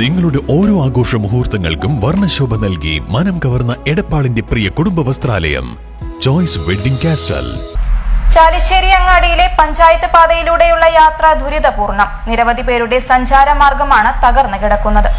നിങ്ങളുടെ ഓരോ ആഘോഷ മുഹൂർത്തങ്ങൾക്കും വർണശോഭ നൽകി മനം കവർന്ന എടപ്പാളിന്റെ പ്രിയ കുടുംബ വസ്ത്രാലയം ചോയ്സ് വെഡിംഗ് കാസൽ ചാലിശ്ശേരി അങ്ങാടിയിലെ പഞ്ചായത്ത് പാതയിലൂടെയുള്ള യാത്ര ദുരിതപൂർണം. നിരവധി പേരുടെ സഞ്ചാരമാർഗമാണ് തകർന്നു കിടക്കുന്നത്.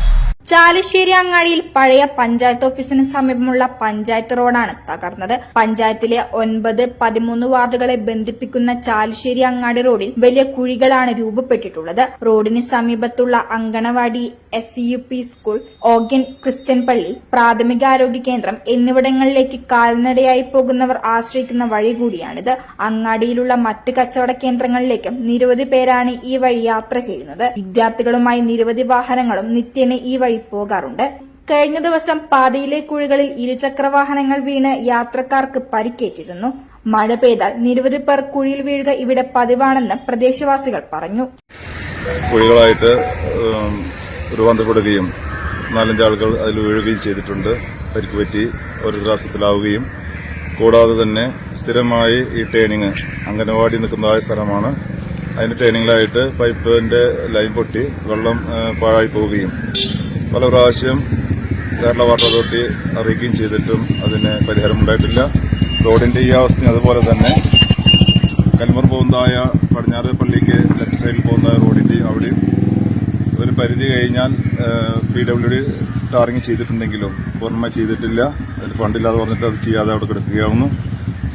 ചാലിശ്ശേരി അങ്ങാടിയിൽ പഴയ പഞ്ചായത്ത് ഓഫീസിന് സമീപമുള്ള പഞ്ചായത്ത് റോഡാണ് തകർന്നത്. പഞ്ചായത്തിലെ ഒൻപത് പതിമൂന്ന് വാർഡുകളെ ബന്ധിപ്പിക്കുന്ന ചാലിശ്ശേരി അങ്ങാടി റോഡിൽ വലിയ കുഴികളാണ് രൂപപ്പെട്ടിട്ടുള്ളത്. റോഡിന് സമീപത്തുള്ള anganwadi S U P school ഓഗൻ Christian പള്ളി പ്രാഥമികാരോഗ്യ കേന്ദ്രം എന്നിവിടങ്ങളിലേക്ക് കാൽനടയായി പോകുന്നവർ ആശ്രയിക്കുന്ന വഴി കൂടിയാണിത്. അങ്ങാടിയിലുള്ള മറ്റ് കച്ചവട കേന്ദ്രങ്ങളിലേക്കും നിരവധി പേരാണ് ഈ വഴി യാത്ര ചെയ്യുന്നത്. വിദ്യാർത്ഥികളുമായി നിരവധി വാഹനങ്ങളും നിത്യേന ഈ വഴി പോകാറുണ്ട്. കഴിഞ്ഞ ദിവസം പാതയിലെ കുഴികളിൽ ഇരുചക്ര വാഹനങ്ങൾ വീണ് യാത്രക്കാർക്ക് പരിക്കേറ്റിരുന്നു. മഴ പെയ്താൽ നിരവധി പേർ കുഴിയിൽ വീഴുക ഇവിടെ പതിവാണെന്ന് പ്രദേശവാസികൾ പറഞ്ഞു. കുഴികളായിട്ട് രൂപാന്തപ്പെടുകയും നാലഞ്ച് ആളുകൾ അതിൽ വീഴുകയും ചെയ്തിട്ടുണ്ട്. പരിക്ക് പറ്റി ഒരു ത്രാസത്തിലാവുകയും കൂടാതെ തന്നെ സ്ഥിരമായി ഈ ട്രെയിനിങ് അംഗനവാടി നിൽക്കുന്നതായ സ്ഥലമാണ്. അതിന്റെ ട്രെയിനിങ്ങിലായിട്ട് പൈപ്പിന്റെ ലൈൻ പൊട്ടി വെള്ളം പാഴായി പോവുകയും. പല പ്രാവശ്യം കേരള വാട്ടർ അതോറിറ്റി അറിയിക്കുകയും ചെയ്തിട്ടും അതിന് പരിഹാരമുണ്ടായിട്ടില്ല റോഡിന്റെ ഈ അവസ്ഥയും അതുപോലെ തന്നെ കൽമർ പോകുന്നതായ പടിഞ്ഞാറ് പള്ളിക്ക് ലെഫ്റ്റ് സൈഡിൽ പോകുന്ന റോഡിന്റെയും അവിടെയും ഒരു പരിധി കഴിഞ്ഞാൽ പി ഡബ്ല്യു ഡി ടാറിങ് ചെയ്തിട്ടുണ്ടെങ്കിലും പൂർണമായി ചെയ്തിട്ടില്ല. അതിൽ ഫണ്ടില്ലാതെ പറഞ്ഞിട്ട് അത് ചെയ്യാതെ അവിടെ കിടക്കുകയാവുന്നു.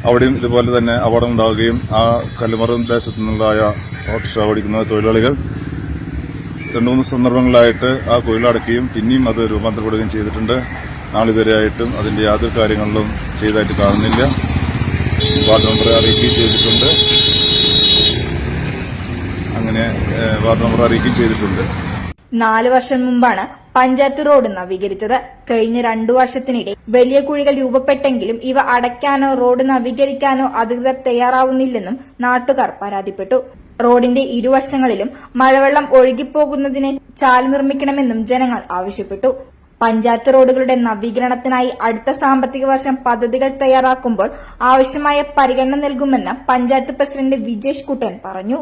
അവിടെയും ഇതുപോലെ തന്നെ അപകടം ഉണ്ടാവുകയും ആ കല്ലുമറ ദേശത്തു നിന്നുള്ളതായ ഓട്ടോറിക്ഷ ഓടിക്കുന്ന തൊഴിലാളികൾ രണ്ടു മൂന്ന് സന്ദർഭങ്ങളിലായിട്ട് ആ കൊയിലടക്കുകയും പിന്നെയും അത് രൂപാന്തരപ്പെടുകയും ചെയ്തിട്ടുണ്ട്. നാളിതുവരെയായിട്ടും അതിന്റെ യാതൊരു കാര്യങ്ങളിലും ചെയ്തായിട്ട് കാണുന്നില്ല. വാർഡ് മെമ്പറെ അറിയിക്കുകയും ചെയ്തിട്ടുണ്ട്. അങ്ങനെ വാർഡ് മെമ്പറെ അറിയിക്കുകയും ചെയ്തിട്ടുണ്ട്. നാല് വർഷം മുമ്പാണ് പഞ്ചായത്ത് റോഡ് നവീകരിച്ചത്. കഴിഞ്ഞ രണ്ടു വർഷത്തിനിടെ വലിയ കുഴികൾ രൂപപ്പെട്ടെങ്കിലും ഇവ അടയ്ക്കാനോ റോഡ് നവീകരിക്കാനോ അധികൃതർ തയ്യാറാവുന്നില്ലെന്നും നാട്ടുകാർ പരാതിപ്പെട്ടു. റോഡിന്റെ ഇരുവശങ്ങളിലും മഴവെള്ളം ഒഴുകിപ്പോകുന്നതിന് ചാൽ നിർമ്മിക്കണമെന്നും ജനങ്ങൾ ആവശ്യപ്പെട്ടു. പഞ്ചായത്ത് റോഡുകളുടെ നവീകരണത്തിനായി അടുത്ത സാമ്പത്തിക വർഷം പദ്ധതികൾ തയ്യാറാക്കുമ്പോൾ ആവശ്യമായ പരിഗണന നൽകുമെന്ന് പഞ്ചായത്ത് പ്രസിഡന്റ് വിജേഷ് കുട്ടൻ പറഞ്ഞു.